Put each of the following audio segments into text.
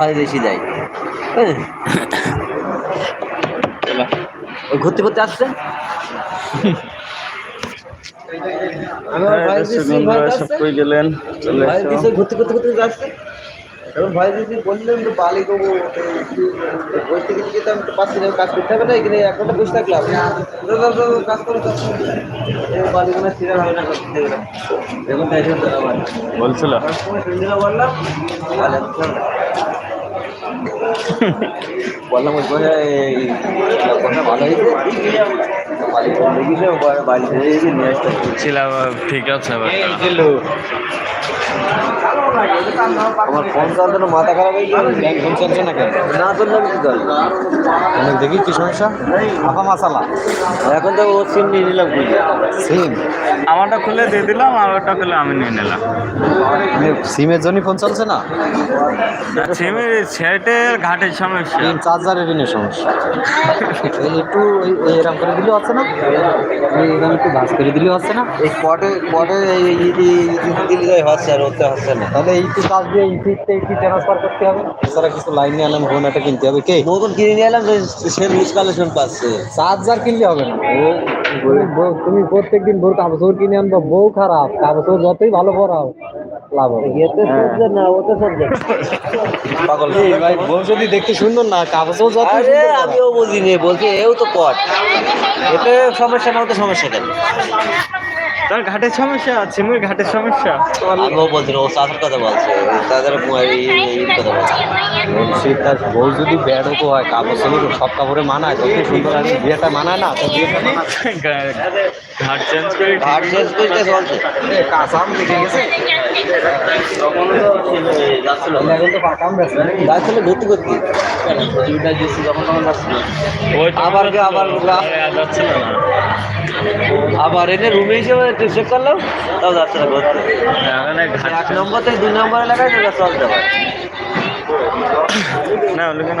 ভাই বেশি দেয়। হ্যাঁ। ঘুরতে ঘুরতে আসছে? গেলেন? ঘুরতে ঘুরতে ঘুরতে আসছে। এখন ভাই দিদি বললেন তো বালি দেবো বই থেকে তো কাজ করতে হবে না এখানে এক ঘণ্টা বসে থাকলাম। তো, তো, তো, কাজ করে তো বালি গুলো ছিঁড়া হবে না করতে দেখুন তাই বলছিল। বললাম। বললাম ওই কথা ভালো ঠিক আছে আমার ফোন মাথা খারাপ হয়ে গেছে। ব্যাংক ফোন চলছে না কেন? না চললে কি দেখি কি সমস্যা। আপা মাসালা এখন তো ওর সিম নিয়ে নিলাম সিম আমারটা খুলে দিয়ে দিলাম আমারটা খুলে আমি নিয়ে নিলাম। মানে সিমের জন্য ফোন চলছে না? সিমের সেটের ঘাটের সমস্যা। সিম চার্জারের ঋণের সমস্যা। একটু এই- এই এরকম করে দিলেও আছে না। এরকম একটু ভাস করে দিলেও আছে না। এই পটে পটে যাই হচ্ছে আর ওতে হচ্ছে না। তাহলে এই তো কাজ দিয়ে ইপিতে ইপি ট্রান্সফার করতে হবে। এছাড়া কিছু লাইন নিয়ে আনলাম ফোন একটা কিনতে হবে। কে? নতুন কিনে নিয়ে এলাম সে লুজ কালেকশন পাচ্ছে। চার্জার কিনলে হবে না। ও তুমি বউ- তুমি প্রত্যেক দিন কিনে আনব বউ খারাপ কাপড় যতই ভালো পরাও লাভ হবে। না ওতে সহ্য পাগল। ভাই বউ যদি দেখতে সুন্দর না কাপড় যত আমিও বুঝিনি বলছি এও তো পট। এতে সমস্যা না ওতে সমস্যা কেন? তার ঘাটের সমস্যা সিমের ঘাটের সমস্যা। আমিও বলছি না, ও চাষের কথা বলছে তাদের কথা বলছে। বলছি তার বউ যদি ব্যাড হতো হয় কাপড় সব কাপড়ে মানায় যত সুন্দর আছে বিয়েটা মানায় না তো বিয়েটা মানায়। ঘাট চেঞ্জ করে ঘাট শেষ করতে চলছে। কাঁচাম লেগে গেছে তখনও তো যাচ্ছিল এখন তো পাকাম ব্যস্ত যাচ্ছিল ঘুরতে ঘুরতে যখন তখন যাচ্ছিল ওই আবার আবার যাচ্ছিল না। আবার এনে রুমে হিসেবে চেক করলাম তাও যাচ্ছে না ঘুরতে এক নম্বর থেকে দুই নম্বর এলাকায় যেটা চলতে পারে না হলে কেন?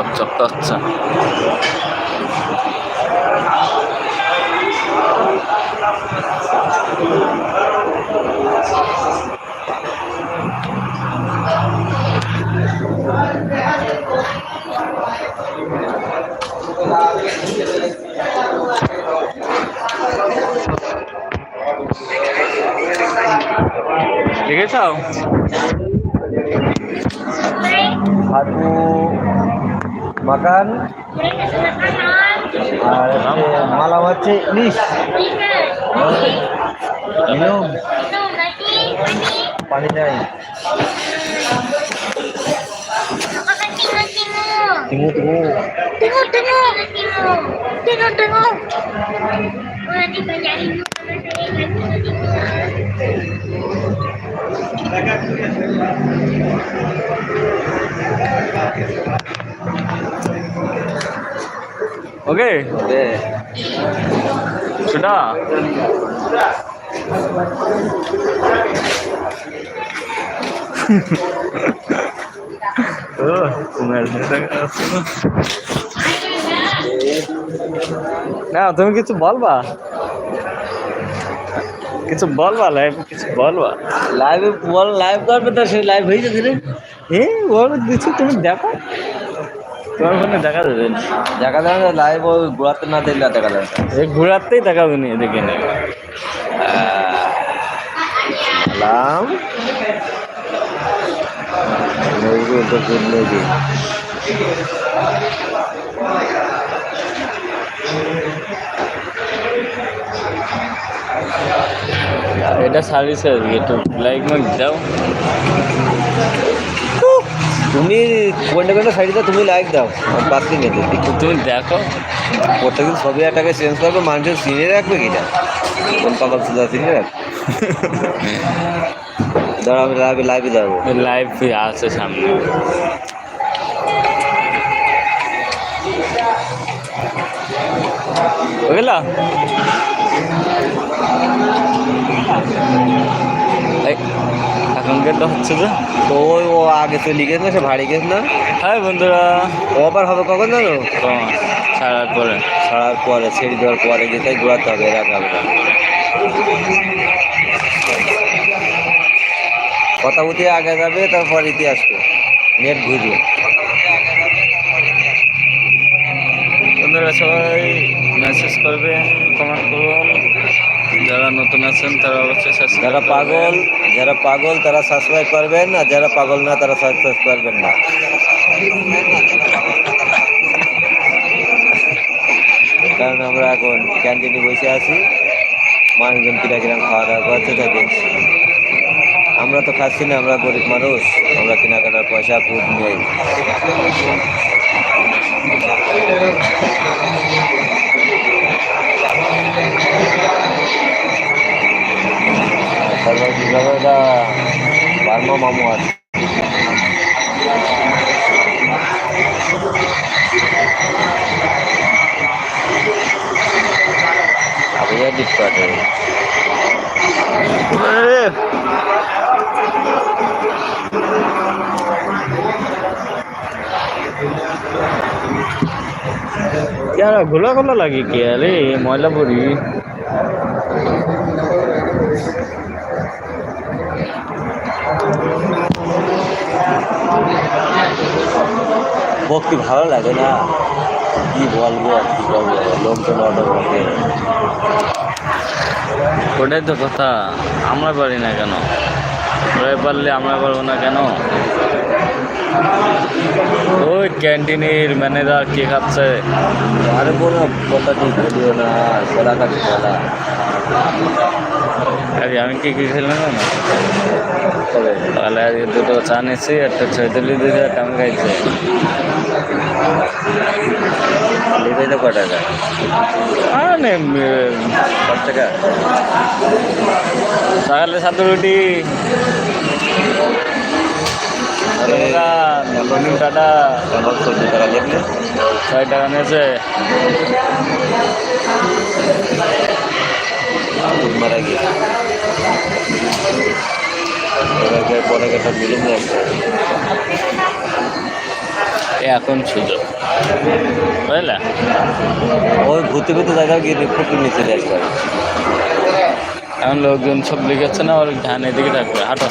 চক চক করছে দেখেছ হাতু মাকান আর হচ্ছে মালা হচ্ছে ইলিশ নিলাম পানি নাই Temu Temu Tengok, tengok. Tengok, tengok. Oh, nanti banyak ilmu sama saya. ওকে? দে সেটা ও তোমার না? তুমি কিছু বলবা? কিছু বলবা লাইভ কিছু বলবা? লাইভে বল লাইভ করবে তো সেই লাইভ হয়ে যাবে রে। এ বলো দিচ্ছি তুমি দেখো। তোমার ফোনে দেখা যাবে দেখা যাবে লাইভ ওই ঘোরাতে না দেখলে দেখা যাবে এই ঘোরাতেই দেখে সালাম lady। এটা সার্ভিস লাইক মার্ক দাও। তুমি কোনটা কোনটা সাইডে তুমি লাইক দাও পাঁচটি নেবে। তুমি দেখো। প্রত্যেকদিন ছবি একটাকে চেঞ্জ করবে মানুষের সিনে রাখবে কিনা? কোন পাগল সুদা সিনে রাখবে? দাঁড়া আমি লাইভে লাইভে যাব। লাইভ আছে সামনে। বুঝলা এখনকারটা হচ্ছে যে? তো ওই ও আগে চলে গেছে সে ভারী গেছে না? হাই বন্ধুরা। ও আবার হবে কখন জানো? ছাড়ার পরে। ছাড়ার পরে ছেড়ে দেওয়ার পরে গিয়ে তাই ঘোরাতে হবে এরা না। কথা উঠে আগে যাবে তারপর ইতি আসবে নেট ঘুরবে বন্ধুরা সবাই মেসেজ করবে কমেন্ট করুন। যারা নতুন আছেন তারা অবশ্যই যারা। পাগল যারা পাগল, তারা সাবস্ক্রাইব করবেন, আর যারা পাগল না, তারা সাবস্ক্রাইব করবেন না। কারণ আমরা এখন ক্যান্টিনে বসে আছি। মানুষজন কিরা কিরাম খাওয়া দাওয়া করছে, তাই দেখছি। আমরা তো খাচ্ছি না, আমরা গরিব মানুষ। আমরা কেনাকাটার পয়সা খুব নেই। তারপর কীভাবে এটা বার্মা মামু আছে আগে এডিট করে यार घोला घोला लगी क्या अरे मयला बुरी ভক্তি ভালো লাগে না? কি বলব আর কি বলব? লোকজন অর্ডার করে। ওটাই তো কথা। আমরা পারি না কেন? ওরাই পারলে আমরা পারব না কেন? ওই ক্যান্টিনের ম্যানেজার কে খাচ্ছে? আরে কোনো কথা ঠিক বলিও না কাজ কলা আরে আমি কি কি খেলাম না? তাহলে আজকে দুটো চা নিয়েছি একটা ছয়তলি দিয়েছে একটা আমি খাইছি। লিখে তো কটা টাকা? মানে পাঁচ টাকা। সকালে সাথে রুটি। নতুন টাটা। ছয় টাকা নিয়েছে। মারা গিয়ে পরে একটা এখন সুযোগ বুঝলে? ওই ঘুরতে ঘুরতে জায়গায় গিয়ে নিচে যায় একবার এখন লোকজন সব লিখেছে না ওর ধ্যান এদিকে থাকবে হাঁটো।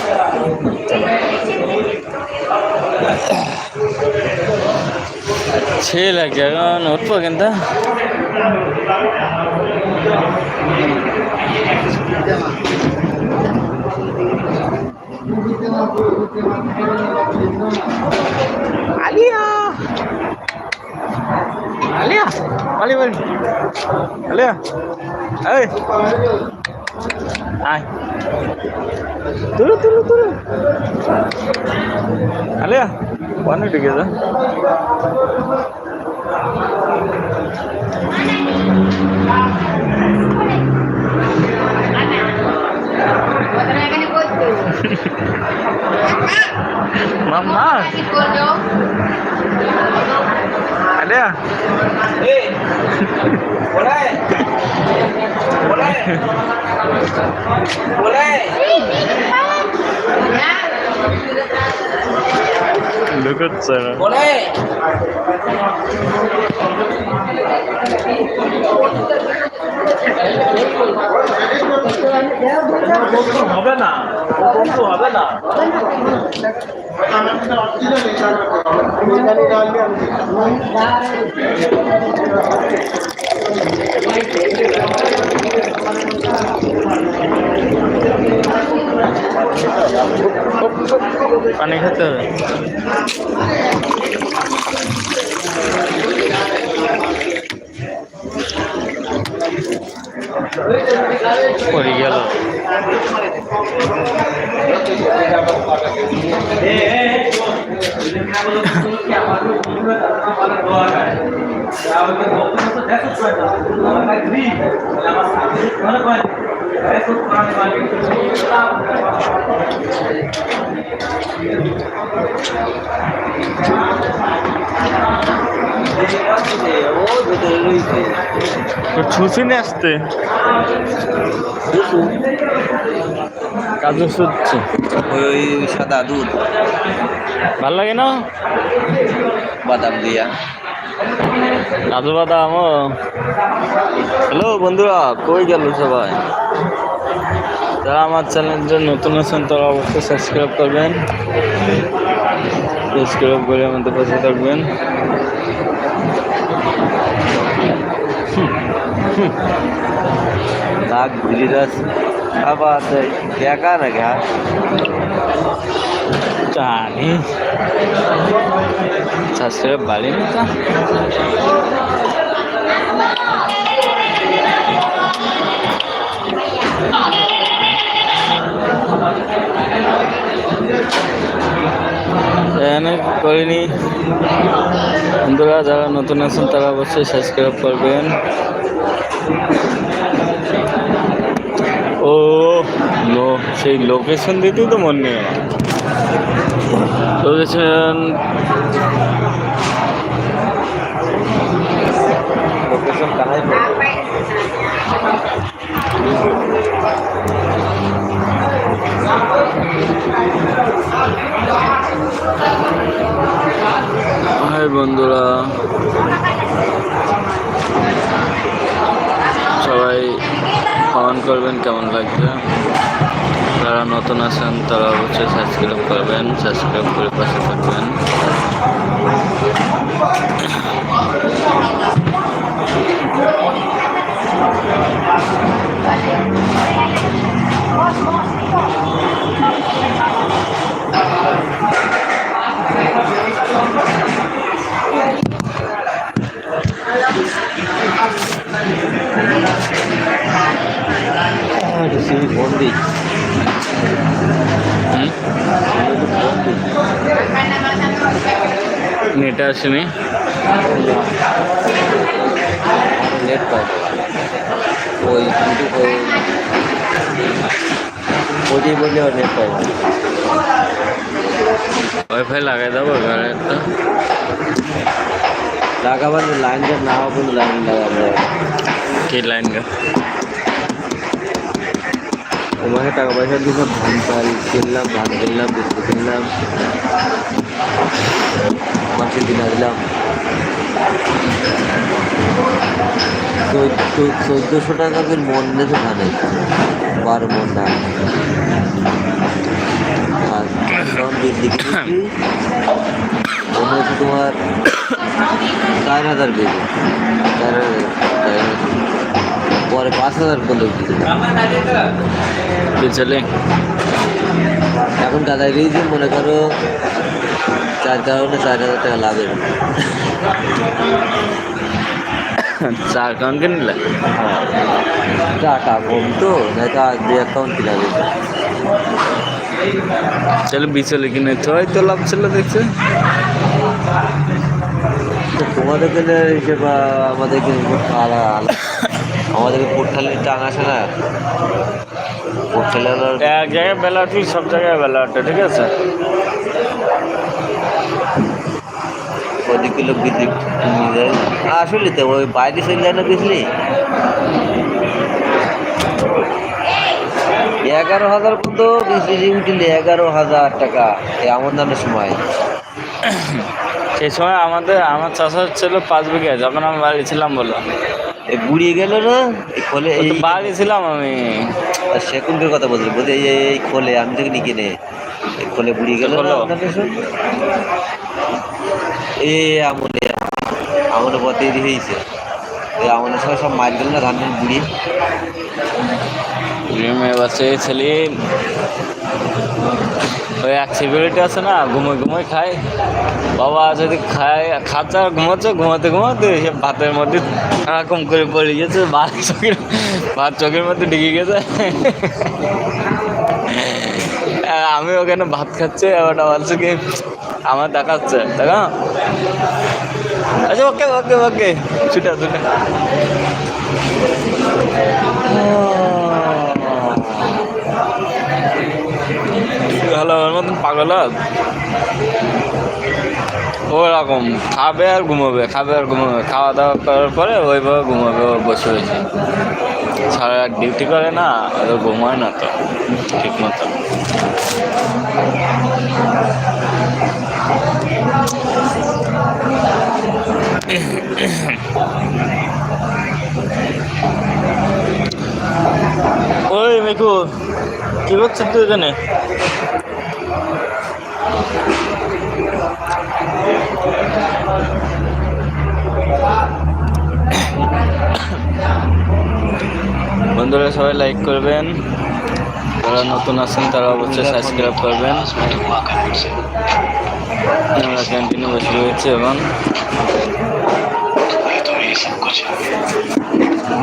সে লাগছে এখন উঠবো কিন্তু? আলিয়া আলিয়া আলি বল আলিয়া এই আয় তুলো তুলো তুলো আলিয়া পানি ঢুকে যা Mama. Ada ya? Eh, boleh. Boleh. Boleh. Ya. Alia ঢুকছে না। হবে না। বন্ধু হবে না খেতে হবে পড়ে গেল ও ভেতরে রয়েছে তো ছুসি নিয়ে আসতে। কাজু সুচ্ছে ওই সাদা দুধ। ভালো লাগে না? বাদাম দিয়া। কাজু বাদাম ও। হ্যালো বন্ধুরা কই গেল সবাই? যারা আমার চ্যানেলটা নতুন আছেন তারা অবশ্যই সাবস্ক্রাইব করবেন। সাবস্ক্রাইব করে আমাদের পাশে থাকবেন নাক গিরিরাজ আবার দেখা না ঘা জানি সাবস্ক্রাইব বাড়িনি তা এখানে করিনি। বন্ধুরা, যারা নতুন আছেন, তারা অবশ্যই সাবস্ক্রাইব করবেন। ও সেই লোকেশন দিতেই তো মন নেই লোকেশন লোকেশন হাই বন্ধুরা। সবাই কমেন্ট করবেন কেমন লাগছে। যারা নতুন আছেন, তারা অবশ্যই সাবস্ক্রাইব করবেন সাবস্ক্রাইব করে পাশে থাকবেন। সেই বন্দি? নেটে আসেনি নেট কিন্তু ওই ওই বললে নেট পাই ওয়াইফাই লাগাই দেবো ঘরে একটা লাগাবার লাইন যে না হবে লাইন লাগাবে কি লাইন গা? তোমাকে টাকা পয়সা দিলাম ধান চাল কিনলাম ধান কিনলাম বিস্কুট কিনলাম মাসে কিনা দিলাম। চোদ্দোশো টাকা মন নেছে ধানে বারো মন ধান। আর মনে হচ্ছে তোমার চার হাজার কেজি। চার হাজার পরে পাঁচ হাজার দিয়েছিলাম চলে এখন গাদায় দিয়েছি মনে করো চার কারণে চার হাজার টাকা লাভের। চার কাউন্ট কিনলে? টাকা কম তো আর দুই অ্যাকাউন্ট কিনা চলে বিচলে কিনে তো হয়তো লাভ ছিল দেখছে। তো তোমাদের কেনে হিসেবে আমাদের আলাদা আলাদা আমাদের পোর্টালের টান আসে না? পোর্টালে এক জায়গায় বেলা উঠি সব জায়গায় বেলা ওঠে ঠিক আছে? বিক্রি নিয়ে যায়। আসলে তো ওই বাইরে চলে যায় না বুঝলি এগারো হাজার পর্যন্ত বিক্রি উঠলে এগারো হাজার টাকা। এই আমদানের সময়। সেই সময় আমাদের আমার চাষা ছিল পাঁচ বিঘা যখন আমি বাড়ি ছিলাম বলো। এ বুড়িয়ে গেল না? এই খোলে এই তো বাড়ি ছিলাম আমি। সেকুন্ডের কথা বলছি? বলছি এই খোলে আমি তোকে নিয়ে কিনে। এই খোলে বুড়িয়ে গেল না? এই আমলে আমলে পথে হয়েছে এই আমলের সময় সব মার গেল না ধান ধান বুড়িয়ে রুমে বসে ছেলে। ওই এক সিকিউরিটি আছে না, ঘুমোয় ঘুমোয় খায়। বাবা যদি খায়, খাচ্ছে, ঘুমাচ্ছে, ঘুমাতে ঘুমাতে সে ভাতের মধ্যে এরকম করে পড়ে গেছে, ভাত চোখের ভাত চোখের মধ্যে ঢুকে গেছে। আমি ওখানে ভাত খাচ্ছে, ওটা বলছে কি, আমার দেখাচ্ছে, দেখা। আচ্ছা ওকে ওকে ওকে ছুটা ছুটা। আমার মতন পাগল। ওরকম, খাবে আর ঘুমাবে, খাবে আর ঘুমাবে। খাওয়া দাওয়া করার পরে ওইভাবে ঘুমাবে, ও বসে রয়েছে। সারা রাত ডিউটি করে না ও ঘুমায় না তো ঠিক মতো ওই মিকু কি করছিস তুই এখানে? বন্ধুরা সবাই লাইক করবেন। যারা নতুন আছেন, তারা অবশ্যই সাবস্ক্রাইব করবেন। আমরা ক্যান্টিনে বসে রয়েছে এবং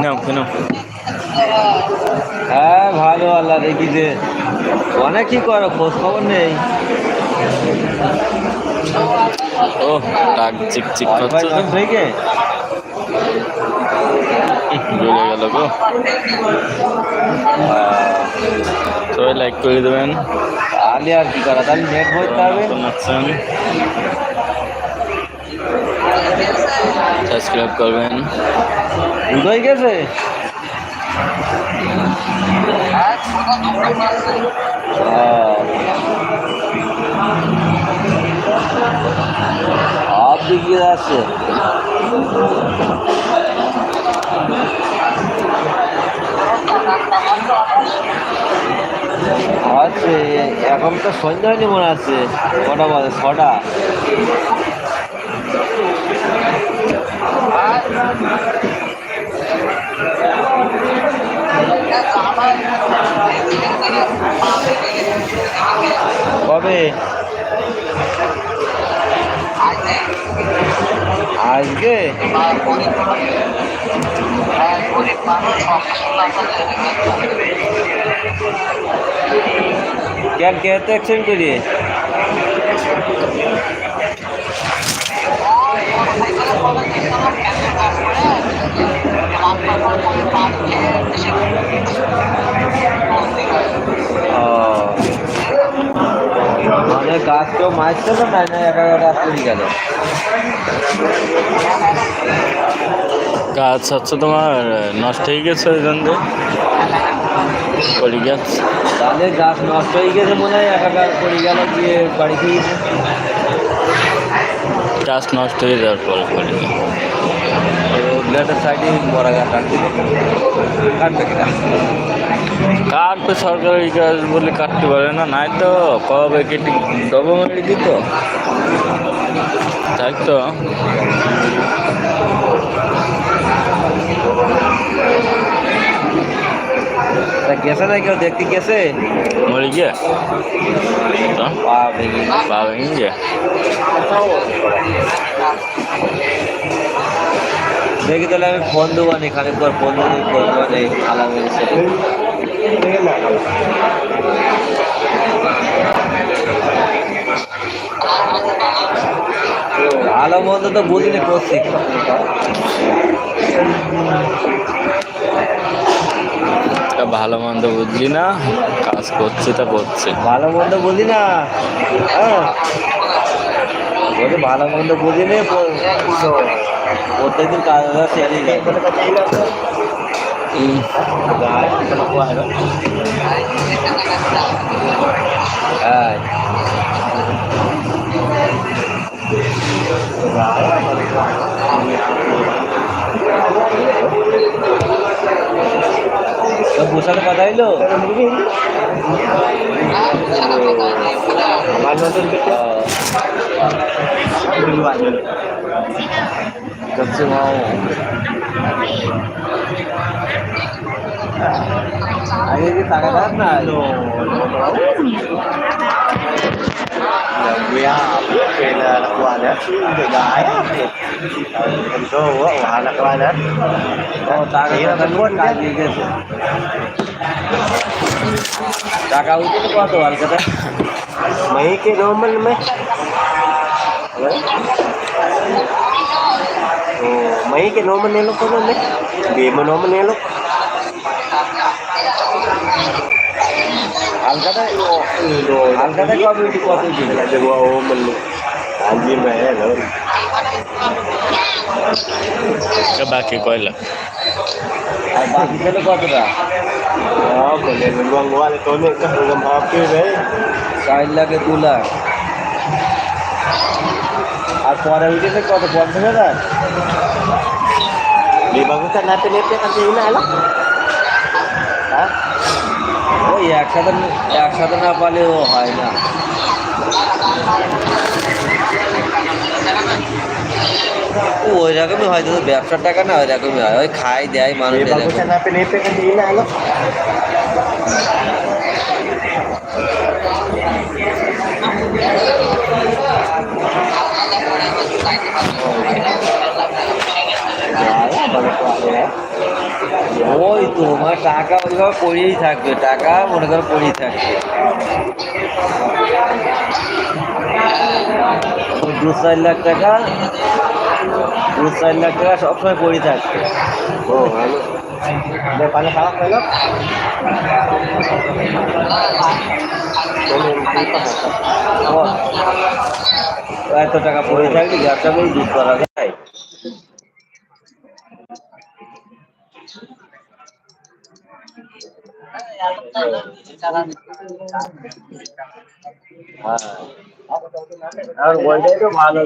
নাও, কেন? হ্যাঁ ভালো আল্লাহ দেখি যে। অনেক কি করো খোঁজ খবর নেই। ও ডাক চিক চিক করছে। থেকে জ্বলে গেল গো। সবাই লাইক করে দেবেন। তাহলে আর কি করা তাহলে নেট বইতে হবে। সাবস্ক্রাইব করবেন। দুটোই গেছে? দিক দিয়ে যাচ্ছে আছে এখন তো সন্ধ্যা হয়নি মনে আছে কটা বাজে? ছটা? আজকে? ক্যাব গেয়ে তো অ্যাক্সিডেন্ট করি ও। মানে গাছ কেউ মারছে না নাই না একা গাছ পড়ে গেল। গাছ হচ্ছে তোমার নষ্ট হয়ে গেছে ওই জন্য। পড়ে গেছে। তাহলে গাছ নষ্ট হয়ে গেছে মনে হয় একা গাছ পড়ে গেল গিয়ে বাড়ি গাছ নষ্ট হয়ে যাওয়ার পরে পড়ে গেছে। সাইডে বড় গাছ কাটতে কাটবে কিনা? কাটবে সরকারি গাছ বলে কাটতে পারে না নাই তো কবে কেটে ডবো মেরে দিত তাই তো। তা গেছে না কেউ? দেখতে গেছে? মরে গিয়ে? পা ভেঙে পা ভেঙে গিয়ে? দেখি তাহলে আমি ফোন দেবো নি খানিক পর ফোন দিয়ে করব নি খালা মেরেছে ভালো মন্দ তো বুঝিনি করছি। ভালো মন্দ বুঝলি না কাজ করছে তা করছে। ভালো মন্দ বুঝি না? হ্যাঁ। ভালো মন্দ বুঝি নে Worth din kaya na siya nila. Hmm. Gaya, kita makuha, no? Ay. Nabusa na pa tayo, lo. Mahal mo doon ka. হুম, হ্যাঁ বুসার কথা হইল করছে মাও আগে কি টাকা দেন না Kuya, kaya nakuha na. Gaya. Ito, wala nakuha na. ও টাকা কাজ দিয়ে গেছে টাকা উঠে কত হালকাটা May kinuman may. Oh, may kinuha man nila ko nun eh. Hindi mo naman nila. Algada iyo. Algada ko ang hindi ko ato din. Nagawa o malo. Hindi ba eh, no? Kabaki ko lang. Ay, bakit ka nagawa ko na? Oo, kulit. Nagwang-wala ito na. Kasi ng happy, eh. Kain lang ito lang. আর পরে উঠেছে কত? পঞ্চাশ হাজার? bên đây cái gì này lắm hả ওই একসাথে একসাথে না পালেও হয় না। ও ওই রকমই হয় তো ব্যবসার টাকা না ওই রকমই হয়। ওই খাই দেয় মানুষ cái এরকম। chân này ওই তোমার টাকা ওইভাবে পড়েই থাকবে, টাকা মনে করো পড়েই থাকবে। দু চার লাখ টাকা দু চার লাখ টাকা সবসময় ồ để paano sa akin lắm এত টাকা পড়ে থাকলে ব্যবসা করে দুধ করা যায় আর ওইটাই তো ভালো।